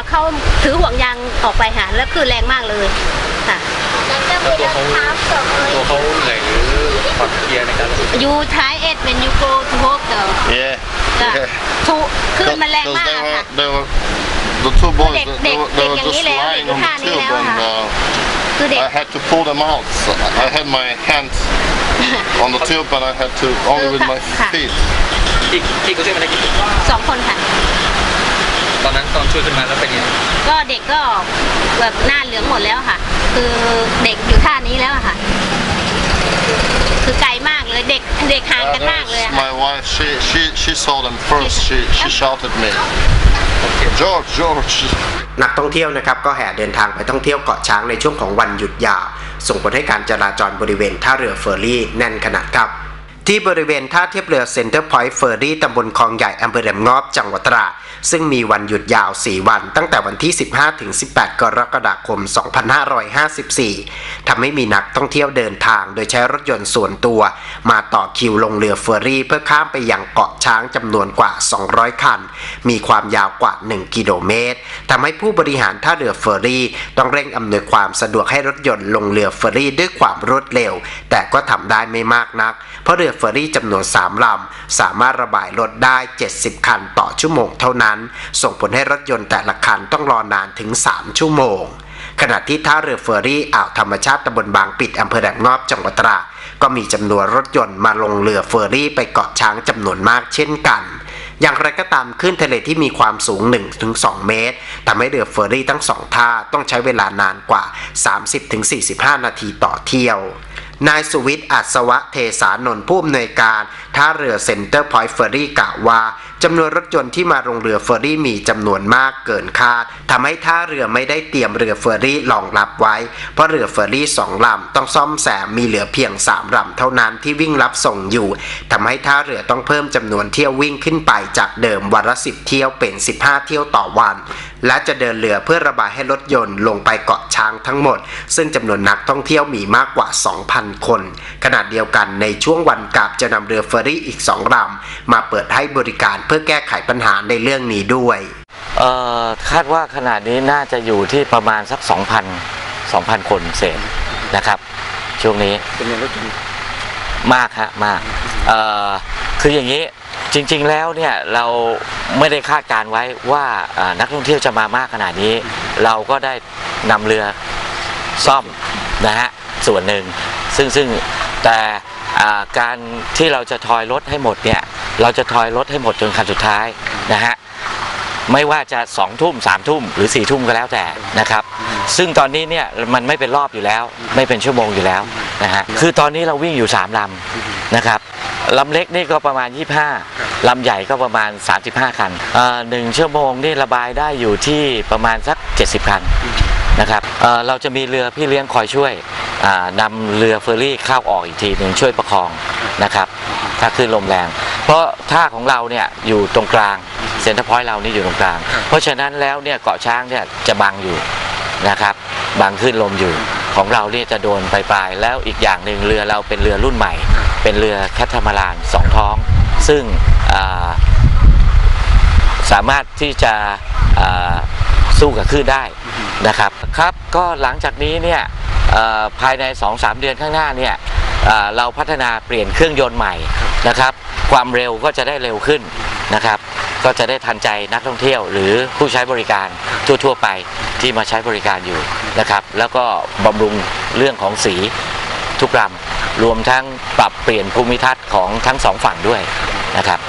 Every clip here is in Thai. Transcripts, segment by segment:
ค่ะเขาถือห่วงยางออกไปค่ะแล้วคือแรงมากเลยค่ะแล้วก็มีรองเท้าสองเลยตัวเขาเหนื่อยหรือผ่อนเพลียในการฝึก you try it when you go to work though Yeah. ค่ะ yeah. ทุคือมันแรง Because มาก they อะ were, ค่ะ they were, the two boys, Dek- they, dek- were, they dek were yang just ni leo, lying dek on ha the ni tube leo and ha. uh, คือเด็ก I had to pull them out. So I had my hands on the tube and I had to only with my Ha. feet. ที่ที่เขาช่วยมาได้กี่คนสองคนค่ะ ตอนนั้นตอนช่วยขึ้นมาแล้วเป็นยังไงก็เด็กก็แบบหน้าเหลืองหมดแล้วค่ะ คือเด็กอยู่ท่านี้แล้วอะค่ะ คือไกลมากเลยเด็กเด็กห่าง Uh, กันมากเลยอะ there's ค่ะ my wife, she, she, she saw them first. She, she shouted me, George, George. นักท่องเที่ยวนะครับก็แห่เดินทางไปท่องเที่ยวเกาะช้างในช่วงของวันหยุดยาวส่งผลให้การจราจรบริเวณท่าเรือเฟอร์รี่แน่นขนาดครับ ที่บริเวณท่าเทียบเรือเซ็นเตอร์พอยต์เฟอร์รี่ตำบลคลองใหญ่อำเภอแหลมงอบจังหวัดตราดซึ่งมีวันหยุดยาว 4 วัน ตั้งแต่วันที่ 15 ถึง 18 กรกฎาคม 2554 ทำให้มีนักท่องเที่ยวเดินทางโดยใช้รถยนต์ส่วนตัว มาต่อคิวลงเรือเฟอร์รี่ เพื่อข้ามไปยังเกาะช้างจำนวนกว่า 200 คัน มีความยาวกว่า 1 กิโลเมตร ทำให้ผู้บริหารท่าเรือเฟอร์รี่ ต้องเร่งอำนวยความสะดวกให้รถยนต์ลงเรือเฟอร์รี่ด้วยความรวดเร็ว แต่ก็ทำได้ไม่มากนัก เพราะเรือเฟอร์รี่จำนวน 3 ลำ สามารถระบายรถได้ 70 คันต่อชั่วโมงเท่านั้น ส่งผลให้รถยนต์แต่ละคันต้องรอนานถึง 3 ชั่วโมง ขณะที่ท่าเรือเฟอร์รี่อ่าวธรรมชาติตำบลบางปิดอำเภอแหลมงอบจังหวัดตราดก็มีจำนวนรถยนต์มาลงเรือเฟอร์รี่ไปเกาะช้างจำนวนมากเช่นกันอย่างไรก็ตามคลื่นทะเลที่มีความสูง 1-2 เมตรทำให้เรือเฟอร์รี่ทั้งสองท่าต้องใช้เวลานานกว่า 30-45 นาทีต่อเที่ยว นายสุวิทย์อัศวะเทสานนท์ผู้อำนวยการท่าเรือเซ็นเตอร์พอยต์เฟอร์รี่กล่าวว่า จำนวนรถยนต์ที่มาลงเรือเฟอร์รี่มีจำนวนมากเกินคาดทำให้ท่าเรือไม่ได้เตรียมเรือเฟอร์รี่รองรับไว้ เพราะเรือเฟอร์รี่สองลำต้องซ่อมแซมมีเหลือเพียงสามลำเท่านั้นที่วิ่งรับส่งอยู่ทำให้ท่าเรือต้องเพิ่มจำนวนเที่ยววิ่งขึ้นไปจากเดิมวันละสิบเที่ยวเป็น 15 เที่ยวต่อวัน และจะเดินเรือเพื่อระบายให้รถยนต์ลงไปเกาะช้างทั้งหมด ซึ่งจำนวนนักท่องเที่ยวมีมากกว่า 2,000 คน ขณะเดียวกันในช่วงวันกลับจะนำเรือเฟอร์รี่อีกสองลำมาเปิดให้บริการพื่อแก้ไขปัญหาในเรื่องนี้ด้วยคาดว่าขนาดนี้น่าจะอยู่ที่ประมาณสัก 2,000 2,000 คนเศษนะครับ ช่วงนี้จำนวนรถยนต์มากฮะมากคืออย่างนี้จริง ๆ แล้วเนี่ยเราไม่ได้คาดการไว้ว่านักท่องเที่ยวจะมามากขนาดนี้ เราก็ได้นำเรือซ่อมนะฮะส่วนหนึ่งซึ่งซึ่งแต่การที่เราจะทอยรถให้หมดเนี่ย เราจะทอยรถให้หมดจนคันสุดท้ายนะฮะไม่ว่าจะสองทุ่มสามทุ่มหรือสี่ทุ่มก็แล้วแต่นะครับ ซึ่งตอนนี้เนี่ยมันไม่เป็นรอบอยู่แล้ว ไม่เป็นชั่วโมงอยู่แล้วนะฮะคือตอนนี้เราวิ่งอยู่3ลำนะครับลำเล็กนี่ก็ประมาณ 25ลำใหญ่ก็ประมาณ 35 คันหนึ่งชั่วโมงนี่ระบายได้อยู่ที่ประมาณสัก 70 คันนะครับเเราจะมีเรือพี่เลี้ยงคอยช่วยนำเรือเฟอร์รี่เข้าออกอีกทีหนึ่งช่วยประคองนะครับ ถ้าขึ้นลมแรง ราะท่าของเราเนี่ยอยู่ตรงกลางเซ็นเตอร์พอยต์เรานี่อยู่ตรงกลาง เพราะฉะนั้นแล้วเนี่ยเกาะช้างเนี่ยจะบังอยู่นะครับบังขึ้นลมอยู่ของเราเนี่ยจะโดนปลายๆแล้วอีกอย่างหนึ่งเรือเราเป็นเรือรุ่นใหม่ เป็นเรือแคทามารานสองท้อง ซึ่งอ่าสามารถที่จะอ่าสู้กับคลื่นได้นะครับครับก็หลังจากนี้เนี่ยเอ่อภายใน 2-3 เดือนข้างหน้าเนี่ยอ่าเราพัฒนาเปลี่ยนเครื่องยนต์ใหม่นะครับ ความเร็วก็จะได้เร็วขึ้นนะครับ ก็จะได้ทันใจนักท่องเที่ยวหรือผู้ใช้บริการทั่ว ๆ ไปที่มาใช้บริการอยู่นะครับ แล้วก็บำรุงเรื่องของสีทุกลำรวมทั้งปรับเปลี่ยนภูมิทัศน์ของทั้งสองฝั่งด้วยนะครับ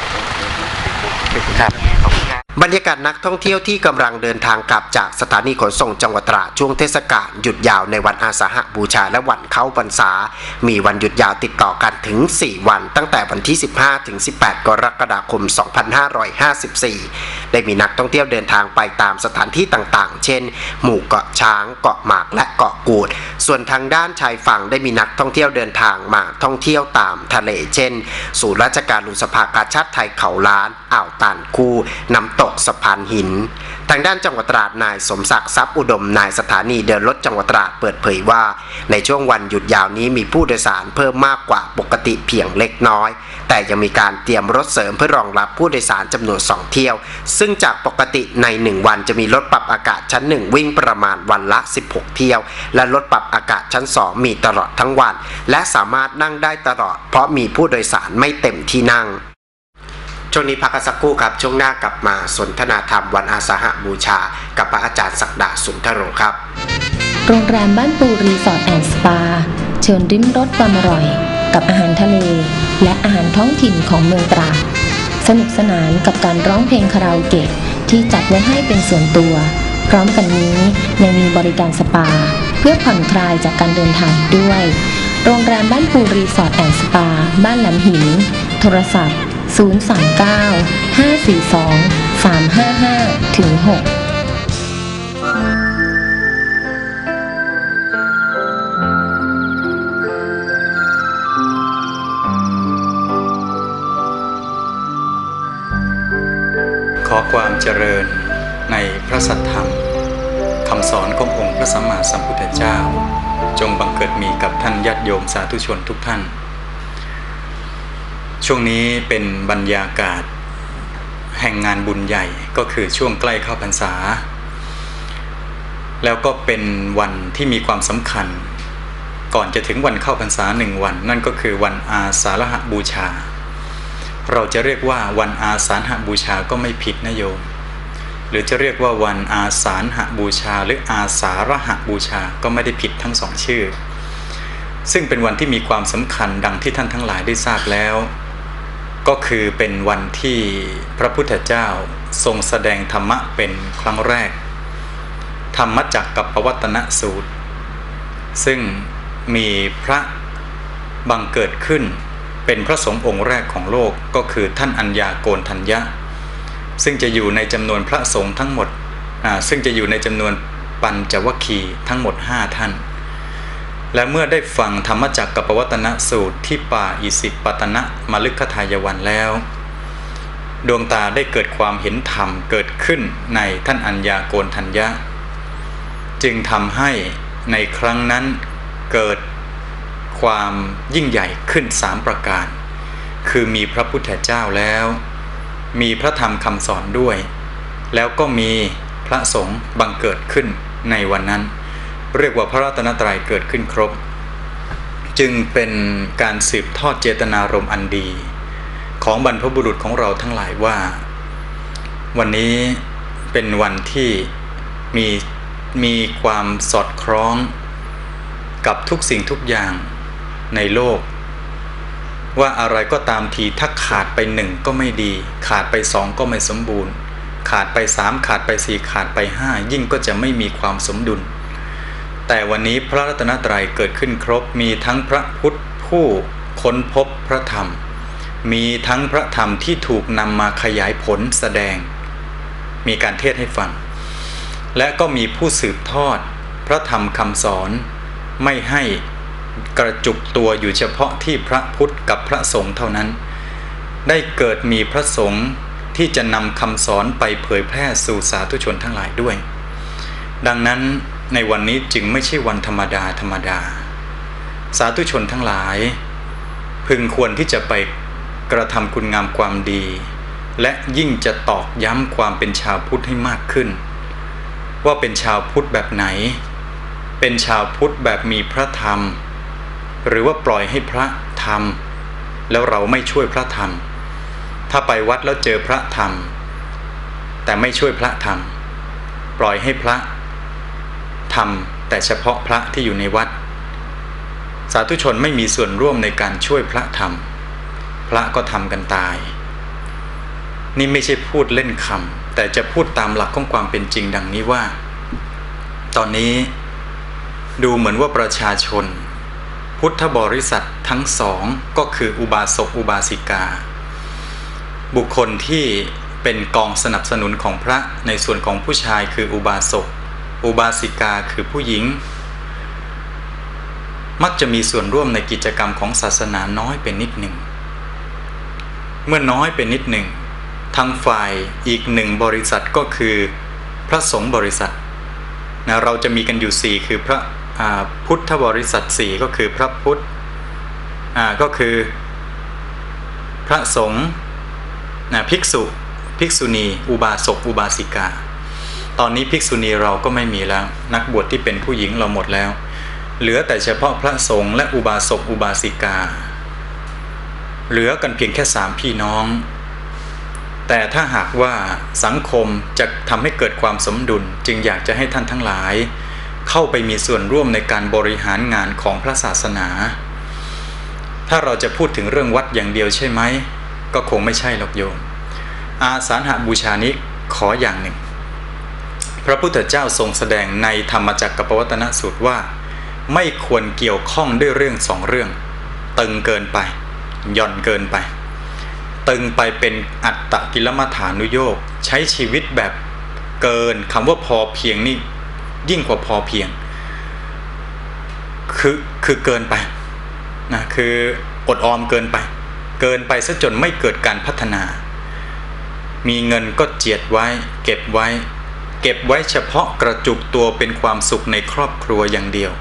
ครับ บรรยากาศนักท่องเที่ยวที่กำลังเดินทางกลับจากสถานีขนส่งจังหวัดตราดช่วงเทศกาลหยุดยาวในวันอาสาหบูชาและวันเข้าพรรษา มีวันหยุดยาวติดต่อกันถึง 4 วัน ตั้งแต่วันที่ 15 ถึง 18 กรกฎาคม 2554 ได้มีนักท่องเที่ยวเดินทางไปตามสถานที่ต่างๆ เช่น หมู่เกาะช้าง เกาะหมากและเกาะกูด ส่วนทางด้านชายฝั่งได้มีนักท่องเที่ยวเดินทางมาท่องเที่ยวตามทะเล เช่น ศูนย์ราชการลุสภากาชาติไทยเขาล้าน อ่าวตานคูน้ำตกกสะพานหิน ทางด้านจังหวัดตราดนายสมศักดิ์ทรัพย์อุดมนายสถานีเดินรถจังหวัดตราดเปิดเผยว่า ในช่วงวันหยุดยาวนี้มีผู้โดยสารเพิ่มมากกว่าปกติเพียงเล็กน้อย แต่ยังมีการเตรียมรถเสริมเพื่อรองรับผู้โดยสารจำนวน 2 เที่ยว ซึ่งจากปกติใน 1 วันจะมีรถปรับอากาศชั้น 1 วิ่งประมาณวันละ 16 เที่ยว และรถปรับอากาศชั้น 2 มีตลอดทั้งวัน และสามารถนั่งได้ตลอด เพราะมีผู้โดยสารไม่เต็มที่นั่ง ช่วงนี้พักกันสักครู่ครับ ช่วงหน้ากลับมาสนทนาธรรมวันอาสาหบูชา กับพระอาจารย์ศักดาสุนทโรครับ โรงแรมบ้านปูรีสอร์ทแอนด์สปา เชิญริมรสความอร่อย กับอาหารทะเล และอาหารท้องถิ่นของเมืองตราดสนุกสนานกับการร้องเพลงคาราโอเกะที่จัดไว้ให้เป็นส่วนตัว พร้อมกันนี้ยังมีบริการสปา เพื่อผ่อนคลายจากการเดินทางด้วย โรงแรมบ้านปูรีสอร์ทแอนด์สปา บ้านหลมหิน โทรศัพท์ 039 542 355ถึง6ขอความเจริญในพระสัทธรรมคำสอนขององค์พระสัมมาสัมพุทธเจ้า จงบังเกิดมีกับท่านญาติโยมสาธุชนทุกท่าน ช่วงนี้เป็นบรรยากาศ แห่งงานบุญใหญ่ก็คือช่วงใกล้เข้าพรรษา แล้วก็เป็นวันที่มีความสำคัญ ก่อนจะถึงวันเข้าพรรษาหนึ่งวัน นั่นก็คือวันอาสาฬหบูชา เราจะเรียกว่าวันอาสาฬหบูชาก็ไม่ผิดนะโยม หรือจะเรียกว่าวันอาสาฬหบูชา หรืออาสาฬหบูชาก็ไม่ได้ผิดทั้งสองชื่อซึ่งเป็นวันที่มีความสำคัญดังที่ท่านทั้งหลายได้ทราบแล้ว ก็คือเป็นวันที่พระพุทธเจ้าทรงแสดงธรรมะเป็นครั้งแรก ธรรมจักกับปวัตนสูตร ซึ่งมีพระบังเกิดขึ้น เป็นพระสงฆ์องค์แรกของโลกก็คือท่านอัญญาโกณทัญญะ ซึ่งจะอยู่ในจำนวนพระสงฆ์ทั้งหมดซึ่งจะอยู่ในจำนวนปัญจวัคคีทั้งหมด 5 ท่าน และเมื่อได้ฟังธรรมจักรกับปวัตนสูตรที่ป่าอิสิปตนะมลึกขทายวันแล้ว ดวงตาได้เกิดความเห็นธรรมเกิดขึ้นในท่านอัญญาโกณทัญญะ จึงทำให้ในครั้งนั้นเกิดความยิ่งใหญ่ขึ้นสามประการ คือมีพระพุทธเจ้าแล้ว มีพระธรรมคำสอนด้วย แล้วก็มีพระสงฆ์บังเกิดขึ้นในวันนั้น เรียกว่าพระรัตนตรัยเกิดขึ้นครบ จึงเป็นการสืบทอดเจตนารมณ์อันดี ของบรรพบุรุษของเราทั้งหลายว่า วันนี้เป็นวันที่มีมีความสอดคล้องกับทุกสิ่งทุกอย่างในโลก ว่าอะไรก็ตามทีถ้าขาดไปหนึ่งก็ไม่ดี ขาดไปสองก็ไม่สมบูรณ์ ขาดไปสามขาดไปสี่ขาดไปห้ายิ่งก็จะไม่มีความสมดุล แต่วันนี้พระรัตนตรัยเกิดขึ้นครบมีทั้งพระพุทธผู้ค้นพบพระธรรม มีทั้งพระธรรมที่ถูกนำมาขยายผลแสดง มีการเทศให้ฟัง และก็มีผู้สืบทอด พระธรรมคำสอน ไม่ให้กระจุกตัวอยู่เฉพาะที่พระพุทธกับพระสงฆ์เท่านั้น ได้เกิดมีพระสงฆ์ที่จะนำคำสอนไปเผยแพร่สู่สาธุชนทั้งหลายด้วย ดังนั้น ในวันนี้จึงไม่ใช่วันธรรมดาธรรมดา สาธุชนทั้งหลาย พึงควรที่จะไปกระทำคุณงามความดี และยิ่งจะตอกย้ำความเป็นชาวพุทธให้มากขึ้น ว่าเป็นชาวพุทธแบบไหน เป็นชาวพุทธแบบมีพระธรรม หรือว่าปล่อยให้พระธรรม แล้วเราไม่ช่วยพระธรรม ถ้าไปวัดแล้วเจอพระธรรม แต่ไม่ช่วยพระธรรม ปล่อยให้พระ ทำแต่เฉพาะพระที่อยู่ในวัด สาธุชนไม่มีส่วนร่วมในการช่วยพระธรรมพระก็ทำกันตาย นี่ไม่ใช่พูดเล่นคำแต่จะพูดตามหลักของความเป็นจริงดังนี้ว่า ตอนนี้ดูเหมือนว่าประชาชน พุทธบริษัททั้งสองก็คืออุบาสกอุบาสิกา บุคคลที่เป็นกองสนับสนุนของพระในส่วนของผู้ชายคืออุบาสก อุบาสิกาคือผู้หญิง มักจะมีส่วนร่วมในกิจกรรมของศาสนาน้อยเป็นนิดหนึ่ง เมื่อน้อยเป็นนิดหนึ่ง ทางฝ่ายอีกหนึ่งบริษัทก็คือ พระสงฆ์บริษัทนะเราจะมีกันอยู่ 4 คือพระอ่าพุทธบริษัท 4 ก็คือพระพุทธอ่าก็คือ พระสงฆ์นะภิกษุ ภิกษุณี อุบาสก อุบาสิกา ตอนนี้ภิกษุณีเราก็ไม่มีแล้ว นักบวชที่เป็นผู้หญิงเราหมดแล้ว เหลือแต่เฉพาะพระสงฆ์และอุบาสกอุบาสิกา เหลือกันเพียงแค่สามพี่น้อง แต่ถ้าหากว่าสังคมจะทำให้เกิดความสมดุลจึงอยากจะให้ท่านทั้งหลาย เข้าไปมีส่วนร่วมในการบริหารงานของพระศาสนา ถ้าเราจะพูดถึงเรื่องวัดอย่างเดียวใช่ไหมก็คงไม่ใช่หรอกโยม อาสาหบูชานี้ขออย่างหนึ่ง พระพุทธเจ้าทรงแสดงในธรรมจักรกับปวัตนสูตรว่า ไม่ควรเกี่ยวข้องด้วยเรื่องสองเรื่อง ตึงเกินไป หย่อนเกินไป ตึงไปเป็นอัตตกิลมัฐานุโยกใช้ชีวิตแบบเกินคำว่าพอเพียงนี่ยิ่งกว่าพอเพียง คือคือเกินไปนะคืออดออมเกินไป เกินไปซะจนไม่เกิดการพัฒนา มีเงินก็เจียดไว้ เก็บไว้ เก็บไว้เฉพาะกระจุกตัวเป็นความสุขในครอบครัวอย่างเดียว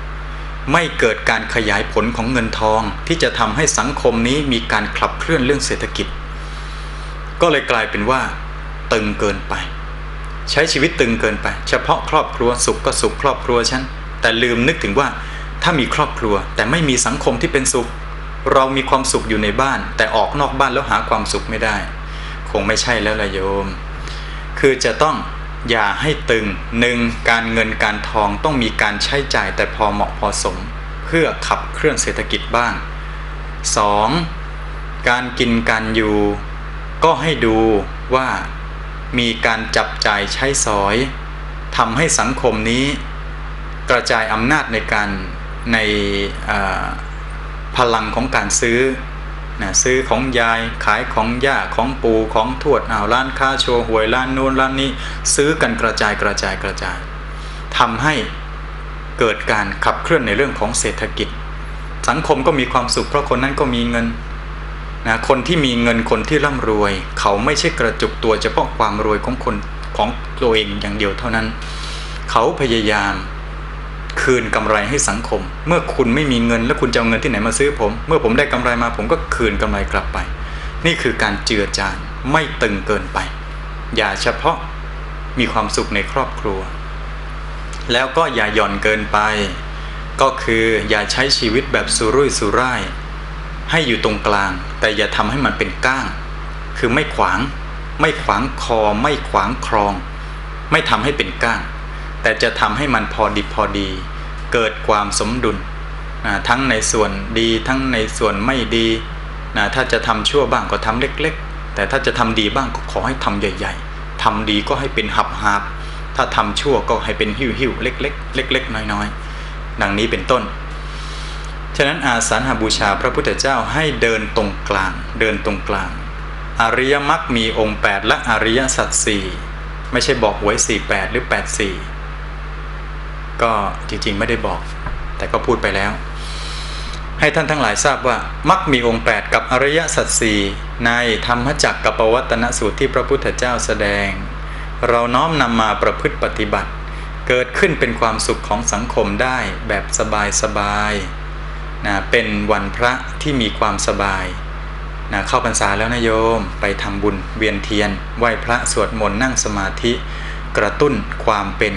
ไม่เกิดการขยายผลของเงินทองที่จะทำให้สังคมนี้มีการขับเคลื่อนเรื่องเศรษฐกิจ ก็เลยกลายเป็นว่า ตึงเกินไป ใช้ชีวิตตึงเกินไป เฉพาะครอบครัวสุขก็สุขครอบครัวฉันแต่ลืมนึกถึงว่าถ้ามีครอบครัวแต่ไม่มีสังคมที่เป็นสุข เรามีความสุขอยู่ในบ้าน แต่ออกนอกบ้านแล้วหาความสุขไม่ได้ คงไม่ใช่แล้วละโยม คือจะต้อง อย่าให้ตึงหนึ่งการเงินการทองต้องมีการใช้จ่ายแต่พอเหมาะพอสม เพื่อขับเคลื่อนเศรษฐกิจบ้าง 2. การกินการอยู่ ก็ให้ดูว่ามีการจับจ่ายใช้สอยทำให้สังคมนี้ กระจายอำนาจในการในพลังของการซื้อ นะซื้อของยายขายของย่าของปู่ของทวดอ้าวร้านค้าโชว์หวยร้านโน้นร้านนี้ ซื้อกันกระจายกระจายกระจายทำให้เกิดการขับเคลื่อนในเรื่องของเศรษฐกิจ สังคมก็มีความสุขเพราะคนนั้นก็มีเงินนะคนที่มีเงินคนที่ร่ำรวย เขาไม่ใช่กระจุกตัวเฉพาะความรวยของคนของตัวเองอย่างเดียวเท่านั้น เขาพยายาม คืนกำไรให้สังคม เมื่อคุณไม่มีเงินแล้วคุณจะเอาเงินที่ไหนมาซื้อผม เมื่อผมได้กำไรมาผมก็คืนกำไรกลับไป นี่คือการเจือจานไม่ตึงเกินไป อย่าเฉพาะมีความสุขในครอบครัว แล้วก็อย่าหย่อนเกินไป ก็คืออย่าใช้ชีวิตแบบสุรุ่ยสุร่าย ให้อยู่ตรงกลาง แต่อย่าทำให้มันเป็นก้าง คือไม่ขวาง ไม่ขวางคอ ไม่ขวางครอง ไม่ทำให้เป็นก้าง แต่จะทำให้มันพอดิบพอดี เกิดความสมดุลนะทั้งในส่วนดีทั้งในส่วนไม่ดีนะถ้าจะทำชั่วบ้างก็ทำเล็ก ๆ แต่ถ้าจะทำดีบ้างก็ขอให้ทำใหญ่ ๆทำดีก็ให้เป็นหับหับถ้าทำชั่วก็ให้เป็นหิวหิวเล็ก ๆ เล็ก ๆ น้อยๆ ดังนี้เป็นต้น ฉะนั้นอาสาหบูชาพระพุทธเจ้าให้เดินตรงกลาง เดินตรงกลาง อริยมรรคมีองค์ 8 และอริยสัจสี่ไม่ใช่บอกหวย48 หรือ 84 ก็จริงๆไม่ได้บอก แต่ก็พูดไปแล้ว ให้ท่านทั้งหลายทราบว่ามักมีองค์ 8 กับอริยสัจสี่ในธรรมจักรกับปวัตนสูตรที่พระพุทธเจ้าแสดง เราน้อมนำมาประพฤติปฏิบัติ เกิดขึ้นเป็นความสุขของสังคมได้แบบสบายๆนะเป็นวันพระที่มีความสบายนะเข้าพรรษาแล้วนะโยม ไปทำบุญเวียนเทียน ไหว้พระสวดมนต์นั่งสมาธิ กระตุ้นความเป็น